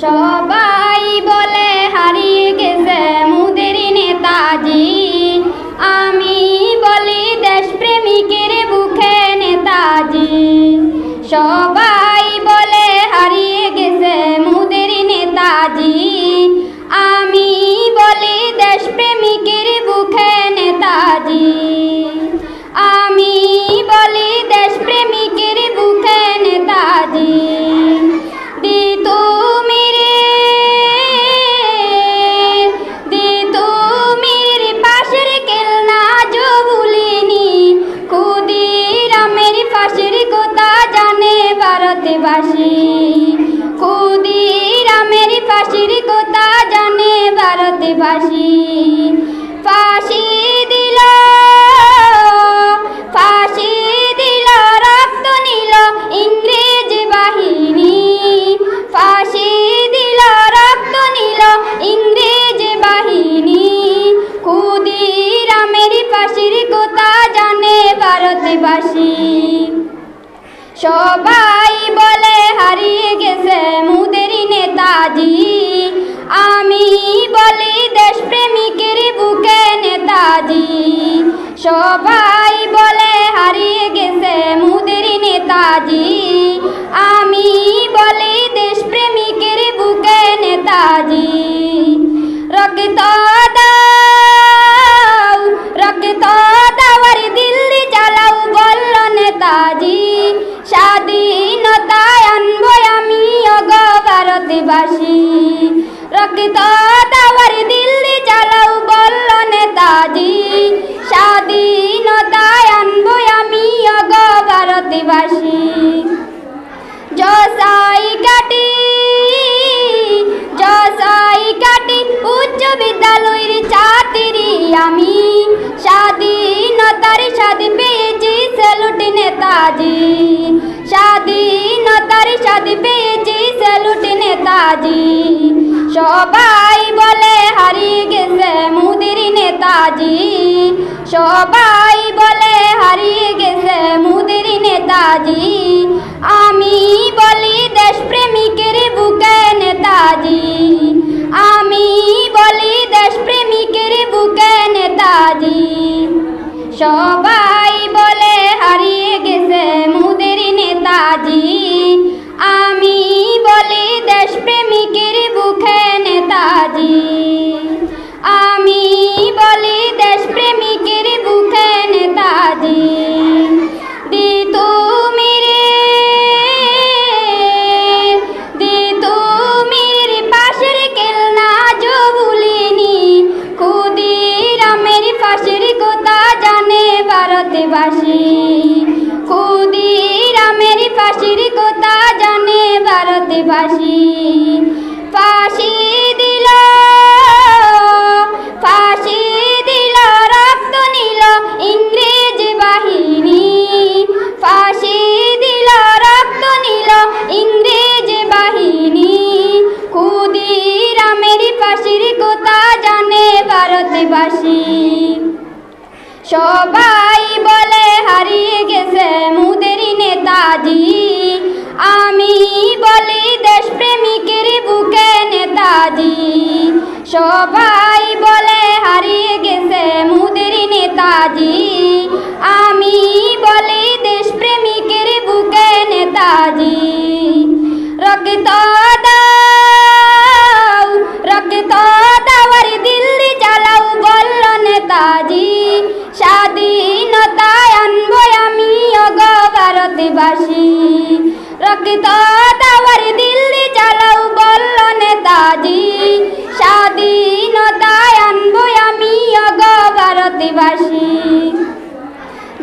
সবাই ভারতবাসী ফাঁসি ফাঁসি দিল ফাঁসি দিল, রক্ত নিল ইংরেজ বাহিনী। ফাঁসি দিল, রক্ত নিল ইংরেজ বাহিনী। ক্ষুদিরামের ফাঁসির কথা জানে ভারতবাসী। সবাই বলে হারিয়ে গেছে মুদের নেতাজি। আমি বলি দেশপ্রেমিকের বুকে নেতাজি, সবাই বলে হারিয়ে গেছে মুদের নেতাজি। আমি বলি দেশপ্রেমিকের বুকে নেতাজি, রক্ত দাও, রক্ত দাওয়ার দিল্লি চালাও, বলল নেতাজি। স্বাধীনতায় আনব আমি অগ ভারতবাসী, রক্ত নেতাজি স্বাধীনতায় আনব আমি অগ ভারতবাসী। জসাই কাটি জসাই কাটি উচ্চ বিদ্যালয়ের ছাত্রী আমি। স্বাধীনতার স্বাদ পেয়েছি স্যালুট নেতাজি। স্বাধীনতার স্বাদ পেয়েছি স্যালুট নেতাজি। সবাই নেতাজি সবাই বলে হারিয়ে গেছে মুদির নেতাজি। আমি বলি দেশ প্রেমিকের বুকে নেতাজি। আমি বলি দেশ প্রেমিকের বুকে নেতাজি। সবাই দেশপ্রেমিকের বুকে নেতাজি দি তুমি রে, দি তুমি পাশের কেলনা জো ভুলিনি। ক্ষুদিরামের ফাঁসির কথা জানে ভারতবাসী। ক্ষুদিরামের ফাঁসির কথা জানে ভারতবাসী। নেতাজি সবাই বলে, হারিয়ে গেছে মুদের নেতাজি। আমি বলি, দেশপ্রেমিকের বুকে নেতাজি। রক্ত দাও, রক্ত দাওয়ার দিল্লি চালাও, বলল নেতাজি। স্বাধীনতায় আনব আমি অগ ভারতবাসী। রক্ত দাওয়ার দিল্লি চালাও, বলল নেতাজি। ভারতবাসী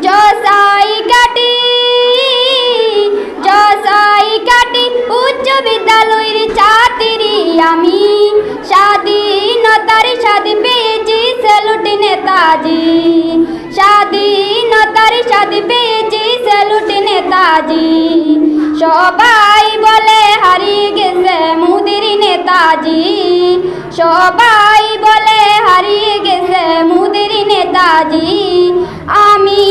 জসাই কাটি জসাই কাটি উচ্চ বিদ্যালয়ের ছাত্রী আমি। স্বাধীনতার স্বাদ পেয়েছি স্যালুট নেতাজি। স্বাধীনতার স্বাদ পেয়েছি স্যালুট নেতাজি। সবাই বলে হারিয়ে গেছে মুদির নেতাজি। সবাই বলে হারিয়ে গেছে মুদির নেতাজি আমি